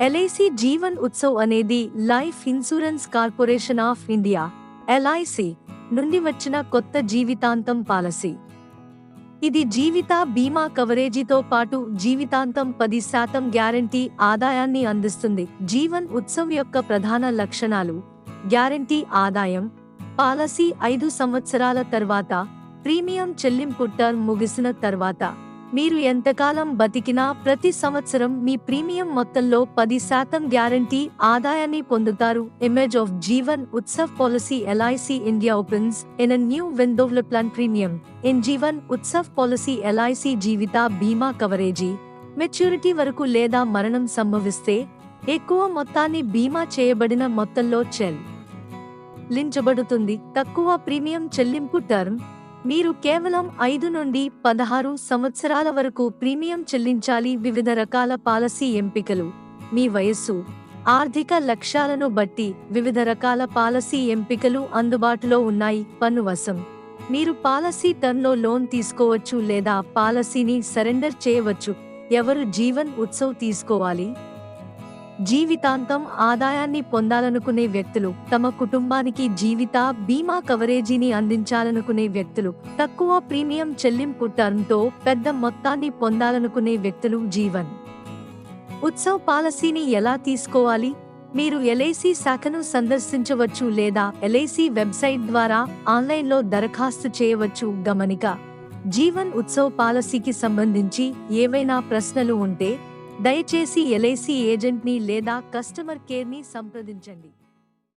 LIC Jeevan Utsav అనేది life insurance corporation of India LIC నుండి వచ్చిన కొత్త జీవితాంతం పాలసీ. ఇది జీవిత బీమా కవరేజీతో పాటు జీవితాంతం పది శాతం గ్యారంటీ ఆదాయాన్ని అందిస్తుంది. జీవన్ ఉత్సవ్ యొక్క ప్రధాన లక్షణాలు గ్యారంటీ ఆదాయం పాలసీ ఐదు సంవత్సరాల తర్వాత ప్రీమియం చెల్లింపు టర్మ్ ముగిసిన తర్వాత మీరు ఎంతకాలం బతికినా ప్రతి సంవత్సరం మీ ప్రీమియం మొత్తంలో పది శాతం గ్యారంటీ ఆదాయాన్ని పొందుతారు. Image of Jeevan Utsav policy LIC India opens in a new విండోవ్ల plan premium in Jeevan Utsav policy LIC జీవిత బీమా కవరేజీ మెచ్యూరిటీ వరకు లేదా మరణం సంభవిస్తే ఎక్కువ మొత్తాన్ని బీమా చేయబడిన మొత్తంలో చెల్ లించబడుతుంది తక్కువ ప్రీమియం చెల్లింపు టర్మ్ మీరు కేవలం ఐదు నుండి పదహారు సంవత్సరాల వరకు ప్రీమియం చెల్లించాలి వివిధ రకాల పాలసీ ఎంపికలు. మీ వయస్సు ఆర్థిక లక్ష్యాలను బట్టి వివిధ రకాల పాలసీ ఎంపికలు అందుబాటులో ఉన్నాయి. పన్ను వశం. మీరు పాలసీ టర్న్లో లోన్ తీసుకోవచ్చు లేదా పాలసీని సరెండర్ చేయవచ్చు. ఎవరు జీవన్ ఉత్సవ్ తీసుకోవాలి? జీవితాంతం ఆదాయాన్ని పొందాలనుకునే వ్యక్తులు తమ కుటుంబానికి జీవిత బీమా కవరేజీని అందించాలనుకునే వ్యక్తులు తక్కువ ప్రీమియం చెల్లింపు టర్మ్తో పెద్ద మొత్తాన్ని పొందాలనుకునే వ్యక్తులు జీవన్. ఉత్సవ్ పాలసీని ఎలా తీసుకోవాలి? మీరు ఎల్ఐసి శాఖను సందర్శించవచ్చు లేదా ఎల్ఐసి వెబ్సైట్ ద్వారా ఆన్లైన్లో దరఖాస్తు చేయవచ్చు గమనిక. జీవన్ ఉత్సవ్ పాలసీకి సంబంధించి ఏవైనా ప్రశ్నలు ఉంటే దయచేసి ఎల్ఐసి ఏజెంట్ని లేదా కస్టమర్ కేర్ని సంప్రదించండి.